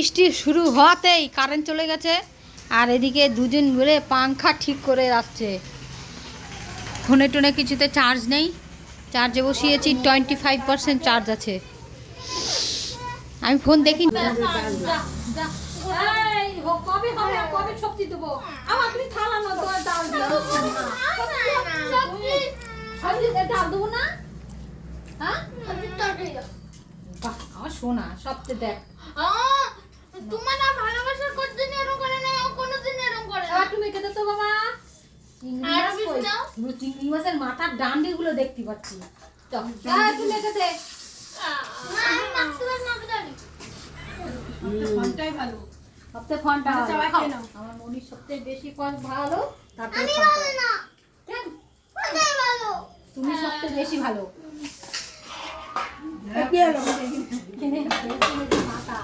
বৃষ্টি শুরু হওয়াতেই কারেন্ট চলে গেছে। আর এদিকে দুজন মিলে পাংখা ঠিক করে রাখছে। ফোনে টোনে কিছুতে চার্জ নেই। চার্জে বসিয়েছি টোয়েন্টি ফাইভ পার্সেন্ট চার্জ আছে। আমি ফোন দেখি কবে হবে? কবে শক্তি দেবো? আমার তুমি থালা না। ডাল ডাল দেবো না? হ্যাঁ? সবচেয়ে দেখ। তোমার না কোনদিন এরকম করে না কোনোদিন এরকম করে না। তুমি খেতে তো বাবা। আর মাছ বিষ কই? দাও। পুরো চিংড়ি মাছের মাথার ডান্ডি গুলো দেখতে পাচ্ছি তো, আর তুমি না জানি ফোনটাই ভালো। সবচেয়ে ফোনটা। আমার মনির বেশি ফোন ভালো তারপরে ফোনটা। না। কেন? কোথায় ভালো? তুমি সবচেয়ে বেশি ভালো। কি হলো? মাথা।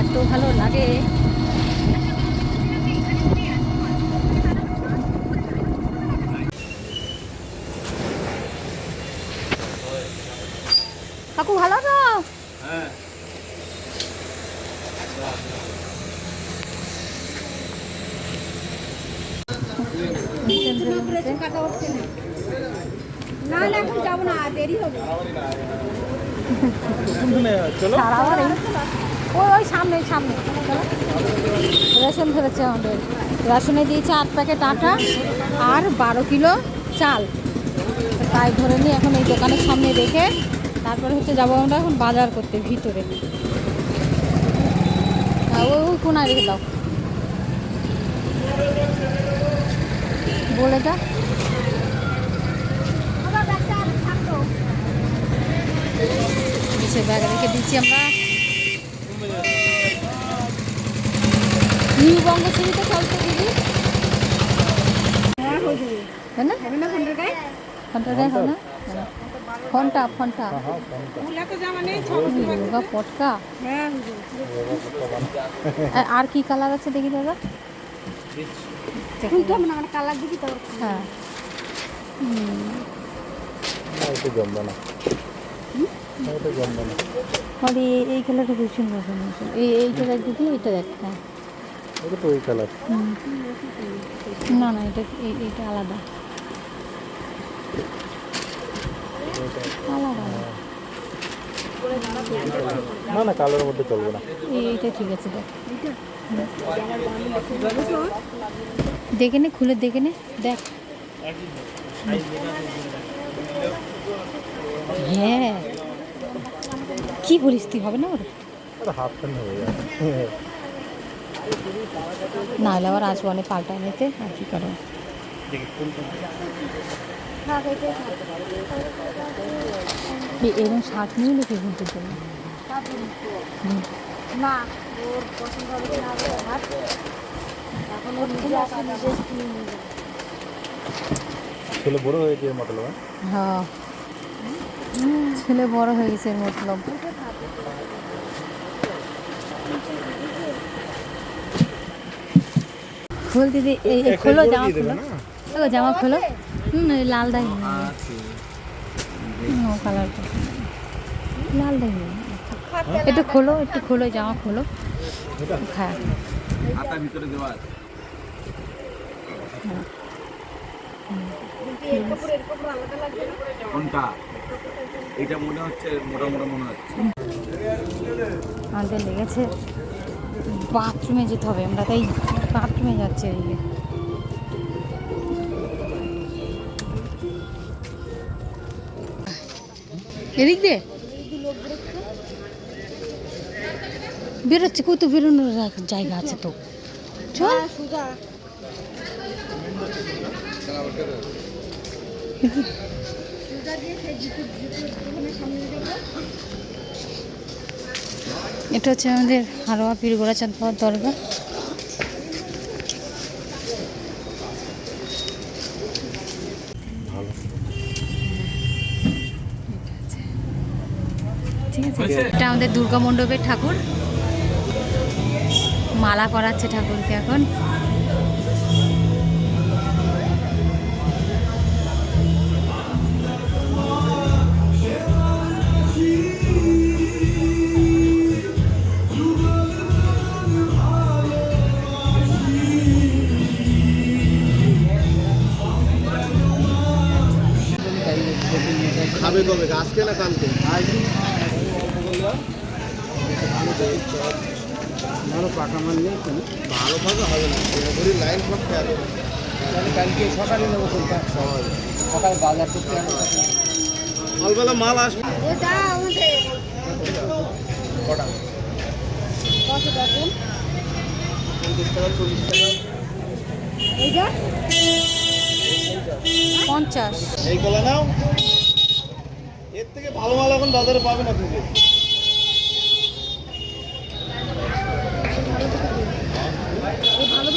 এত ভালো লাগে। কাকু ভালো তো হ্যাঁ না না এখন যাব না দেরি হবে। চলো। ওই ওই সামনে সামনে। রেশন ধরেছে আমাদের। রেশনে দিয়েছে আট প্যাকেট আটা আর বারো কিলো চাল। তাই ধরে নিয়ে এখন এই দোকানের সামনে রেখে তারপরে হচ্ছে যাব আমরা এখন বাজার করতে ভিতরে। ওই কোনায় রেখে দাও। বলে যা ব্যাগ রেখে দিচ্ছি আমরা। নিউ বঙ্গশ্রীতে চলছে দিদি। হ্যাঁ যাবে। তাই না? হবে গায়ে? ফোনটা দেয় হয় না? ফোনটা ফোনটা ফুলা তো জামা নেই যোগা পটকা। আর- আর কি কালার আছে দেখি দাদা? মানে কালার দিবি তো হ্যাঁ। এটা এটা এই এই কালারটা খুব সুন্দর এই এইটা দেখ দিদি এইটা দেখ। হ্যাঁ। এটা তো ওই কালার না না এটা এইটা আলাদা। আলাদা। না না কালারের মধ্যে চলবে না। এই এইটা ঠিক আছে দেখ। দেখে নে খুলে দেখে নে দেখ। হ্যাঁ। কি বলিস তুই হবে না ওর? হাফ প্যান্ট হয়ে যাবে না হলে আবার আসব অনেক পাল্টা নিতে আর কি করো এরকম শার্ট নিয়ে জন্য না ওর পছন্দ হবে না হবে এখন ওর নিজে আসে নিজে কিনে নিয়ে যাবে। ছেলে বড় হয়েছে মতলব হ্যাঁ। ছেলে বড় হয়ে গেছে এর মতলব। খোল দিদি এই খোলো জামা খোলো। দেখো জামা খোলো। হুম এই লাল দাই ও কালার লাল দাই একটু খোলো একটু খোলো জামা খোলো। হ্যাঁ ভিতরে দেওয়া আছে। কোনটা? এটা মনে হচ্ছে মোটা মোটা মনে হচ্ছে। আমাদের লেগেছে। বাথরুমে যেতে হবে আমরা তাই বাথরুমে যাচ্ছি এদিকে। এদিক দিয়ে? বেরোচ্ছে কত বেরোনোর জায়গা আছে তো। চল। যাব। এটা হচ্ছে আমাদের হারোয়া পীর গোড়াচাঁদ বাবার দরগা ভালো ঠিক আছে? এটা আমাদের দুর্গা মণ্ডপের ঠাকুর। মালা করাচ্ছে ঠাকুরকে এখন। খাবে কবে? আজকে না কালকে? ভালো পাকা মাল নেই কোনো ভালো ফাঁকা হবে না পুরোপুরি লাইন সব হবে। কালকে সকালে নেব সকাল বাজার করতে হবে সকালবেলা মাল আসবে পঞ্চাশ টাকা টাকা পঞ্চাশ এই কলা নাও এর থেকে ভালো মাল এখন বাজারে পাবে না তুমি এভাবে